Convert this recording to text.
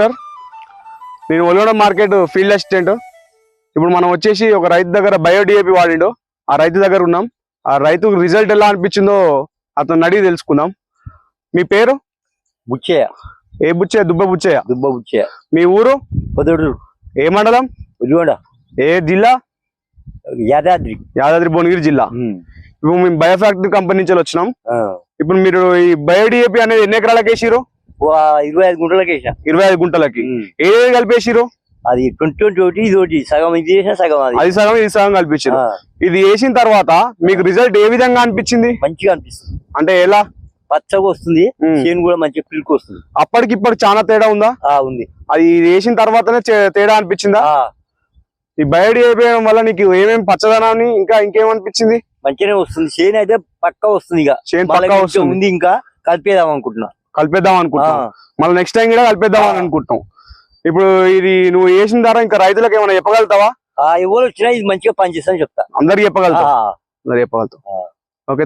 కృష్ణర్ నేను ఒలోడ market field assistant. ఇప్పుడు మనం వచ్చేసి ఒక రైతు దగ్గర బయోడిఏపి వాడిండు. ఆ రైతు దగ్గర ఉన్నాం. ఆ రైతుకు రిజల్ట్ ఎలా అనిపించిందో అతను అడిగి తెలుసుకుందాం. మీ పేరు? బుచ్చయ్య. ఏ బుచ్చయ్య? దుబ్బ బుచ్చయ్య. దుబ్బ బుచ్చయ్య. మీ ఊరు? పొదడు ఏ మండలం? ఉద్యోగ ఏ జిల్లా? యాదాద్రి. యాదాద్రి భువనగిరి జిల్లా. ఇప్పుడు మేము బయో ఫ్యాక్టరీ కంపెనీ నుంచి వచ్చినాం. ఇప్పుడు మీరు ఈ బయోడిఏపి అనేది ఎన్ని ఎకరాలకు వేసిరు ఇరవై ఐదు గుంటలకు వేసా ఇరవై ఐదు గుంటలకి. ఏ కలిపేసిరు అది ట్వంటీ ఒకటి ఇది ఒకటి. సగం ఇది చేసిన సగం అది. అది సగం ఇది సగం కల్పించారు ఇది వేసిన తర్వాత మీకు రిజల్ట్ ఏ విధంగా అనిపించింది? మంచిగా అనిపిస్తుంది. అంటే ఎలా? పచ్చగా వస్తుంది. చేను కూడా మంచిగా పిల్కి వస్తుంది. అప్పటికి ఇప్పుడు చాలా తేడా ఉందా? ఆ ఉంది. అది వేసిన తర్వాతనే తేడా అనిపించిందా? ఈ బయోడి అయిపోయడం వల్ల నీకు ఏమేమి పచ్చదనాన్ని ఇంకా ఇంకేమనిపించింది? మంచిగానే వస్తుంది. చేను అయితే పక్కా వస్తుంది ఇక. చేను పక్కా వస్తుంది. ఉంది ఇంకా కలిపేదాం అనుకుంటున్నా. కలిపేద్దాం ఆ, అనుకుంటాం మళ్ళీ నెక్స్ట్ టైం కూడా కలిపేద్దాం అని ఆ. అనుకుంటాం. ఇప్పుడు ఇది నువ్వు వేసిన తర్వాత ఇంకా రైతులకు ఏమైనా చెప్పగలుగుతావా? ఎవరు వచ్చినా ఇది మంచిగా పనిచేస్తా అని చెప్తా. అందరికి అందరికి చెప్పగలుగుతావు ఆ. ఓకే